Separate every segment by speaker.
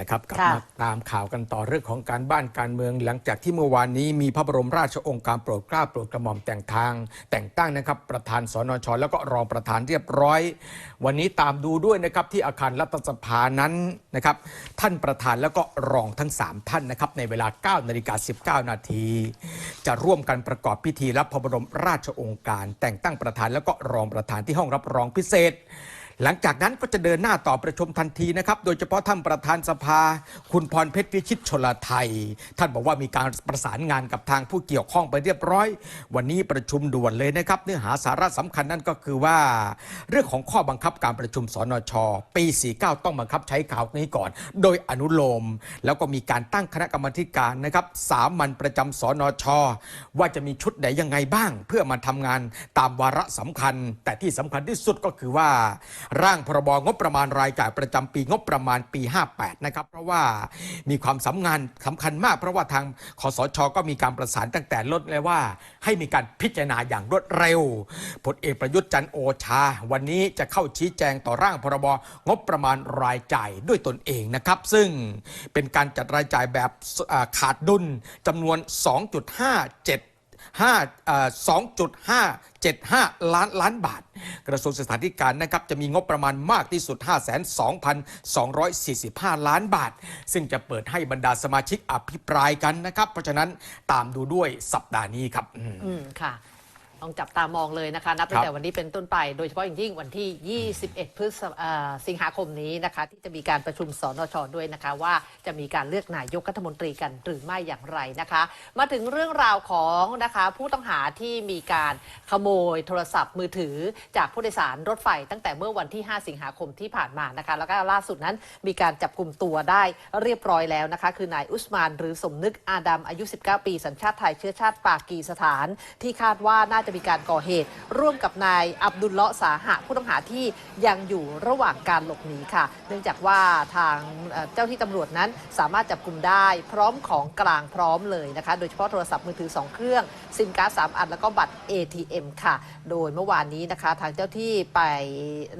Speaker 1: นะครับกลับ
Speaker 2: ค่ะ
Speaker 1: มาตามข่าวกันต่อเรื่องของการบ้านการเมือง หลังจากที่เมื่อวานนี้มีพระบรมราชโองการโปรดเกล้าโปรดกระหม่อมแต่งทาง แต่งตั้งนะครับ ประธานสนชแล้วก็รองประธานเรียบร้อย วันนี้ตามดูด้วยนะครับที่อาคารรัฐสภานั้นนะครับท่านประธานแล้วก็รองทั้ง 3 ท่านนะครับในเวลา9นาฬิกา19 นาที จะร่วมกันประกอบพิธีรับพระบรมราชโองการ แต่งตั้งประธานแล้วก็รองประธานที่ห้องรับรองพิเศษ หลังจากนั้นก็จะเดินหน้าต่อประชุมทันทีนะครับ โดยเฉพาะท่านประธานสภา คุณพรเพชรวิชิตชลไทย ท่านบอกว่ามีการประสานงานกับทางผู้เกี่ยวข้องไปเรียบร้อย วันนี้ประชุมด่วนเลยนะครับ เนื้อหาสาระสำคัญนั่นก็คือว่า เรื่องของข้อบังคับการประชุมสนช ปี 49 ต้องบังคับใช้ข่าวนี้ก่อน โดยอนุโลม แล้วก็มีการตั้งคณะกรรมการนะครับสามัญประจำสนช ว่าจะมีชุดไหนยังไงบ้าง เพื่อมาทำงานตามวาระสำคัญ แต่ที่สำคัญที่สุดก็คือว่าร่างพรบงบประมาณรายจ่ายประจำปีงบประมาณปี 58 นะครับ เพราะว่ามีความสำคัญสำคัญมาก เพราะว่าทางคอสชก็มีการประสานตั้งแต่ลดเลยว่า ให้มีการพิจารณาอย่างรวดเร็วพลเอกประยุทธ์จันโอชา วันนี้จะเข้าชี้แจงต่อร่างพรบงบประมาณรายจ่ายด้วยตนเองนะครับ ซึ่งเป็นการจัดรายจ่ายแบบขาดดุลจำนวน 2.57 5เอ่อ2.575 ล้านล้านบาท กระทรวงศึกษาธิการนะครับจะมีงบประมาณมากที่สุด 52,245 ล้านบาท ซึ่งจะเปิดให้บรรดาสมาชิกอภิปรายกันนะครับ เพราะฉะนั้นตามดูด้วยสัปดาห์นี้ครับ อืม
Speaker 2: ค่ะ ต้องจับตามองเลยนะคะ นับ
Speaker 1: ครั
Speaker 2: ตั้
Speaker 1: บ
Speaker 2: งแต่วันนี้เป็นต้นไปโดยเฉพาะอย่างยิ่งวันที่ 21 พฤษภอ่าสิงหาคมนี้นะคะ ที่จะมีการประชุมสนชด้วยนะคะ ว่าจะมีการเลือกนายกรัฐมนตรีกันหรือไม่อย่างไรนะคะ มาถึงเรื่องราวของนะคะผู้ต้องหาที่มีการขโมยโทรศัพท์มือถือ จากผู้โดยสารรถไฟตั้งแต่เมื่อวันที่ 5 สิงหาคมที่ผ่านมานะคะ แล้วก็ล่าสุดนั้นมีการจับกลุ่มตัวได้เรียบร้อยแล้วนะคะ คือนายอุสมาน หรือสมนึกอาดัมอายุ 19 ปี สัญชาติไทยเชื้อชาติปากีสถาน ที่คาดว่าน่าจะมีการก่อเหตุ ร่วมกับนายอับดุลเลาะห์สาหะผู้ต้องหาที่ยังอยู่ระหว่างการหลบหนีค่ะ เนื่องจากว่าทางเอ่อเจ้าที่ตำรวจนั้นสามารถจับกลุ่มได้ พร้อมของกลางพร้อมเลยนะคะ โดยเฉพาะโทรศัพท์มือถือ 2 เครื่อง ซิมการ์ด3อันแล้วก็บัตร ATM ค่ะ โดยเมื่อวานนี้นะคะ ทางเจ้าที่ไป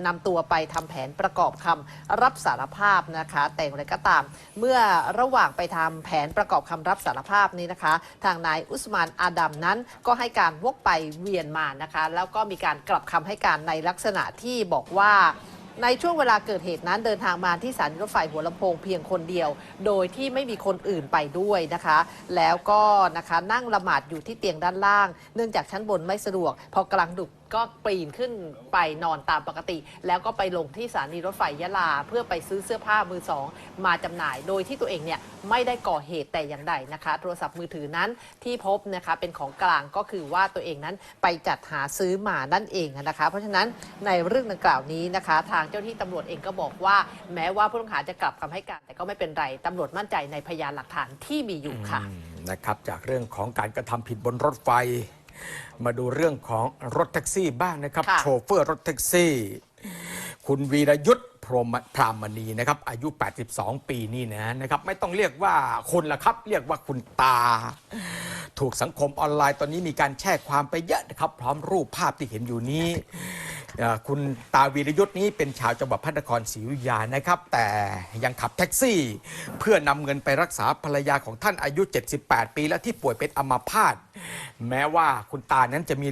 Speaker 2: นำตัวไปทำแผนประกอบคำรับสารภาพนะคะ แต่อย่างไรก็ตาม เมื่อระหว่างไปทำแผนประกอบคำรับสารภาพนี้นะคะ ทางนายอุสมานอาดัมนั้นก็ให้การวกไปเวียนมานะคะ แล้วก็มีการกลับคำให้การในลักษณะที่บอกว่า ในช่วงเวลาเกิดเหตุนั้นเดินทางมาที่สถานีรถไฟหัวลำโพงเพียงคนเดียว โดยที่ไม่มีคนอื่นไปด้วยนะคะ แล้วก็นะคะนั่งละหมาดอยู่ที่เตียงด้านล่าง เนื่องจากชั้นบนไม่สะดวก พอกลางดึกก็ปีนขึ้นไปนอนตามปกติ แล้วก็ไปลงที่สถานีรถไฟยะลา เพื่อไปซื้อเสื้อผ้ามือสอง มาจำหน่าย โดยที่ตัวเองเนี่ยไม่ได้ก่อเหตุแต่อย่างใดนะคะ โทรศัพท์มือถือนั้นที่พบนะคะเป็นของกลางก็คือว่าตัวเองนั้นไปจัดหาซื้อมานั่นเองนะคะ เพราะฉะนั้นในเรื่องดังกล่าวนี้นะคะ ทางเจ้าที่ตำรวจเองก็บอกว่า แม้ว่าผู้ต้องหาจะกลับคำให้การแต่ก็ไม่เป็นไรตำรวจมั่นใจในพยานหลักฐานที่มีอยู่ค่ะ
Speaker 1: นะครับจากเรื่องของการกระทำผิดบนรถไฟ มาดูเรื่องของรถแท็กซี่บ้างนะครับ
Speaker 2: ค่ะ
Speaker 1: โชเฟอร์รถแท็กซี่ คุณวีรยุทธ์พรหมพรามณีนะครับ อายุ 82 ปีนี่นะนะครับ ไม่ต้องเรียกว่าคนละครับ เรียกว่าคุณตา ถูกสังคมออนไลน์ตอนนี้มีการแชร์ความไปเยอะนะครับ พร้อมรูปภาพที่เห็นอยู่นี้เอ่อ คุณตาวีรยุทธ์นี้เป็นชาวจังหวัดพระนครศรีอยุธยานะครับ แต่ยังขับแท็กซี่ เพื่อนำเงินไปรักษาภรรยาของท่านอายุ 78 ปีแล้วที่ป่วยเป็นอัมพาตแม้ว่าคุณตานั้นจะมี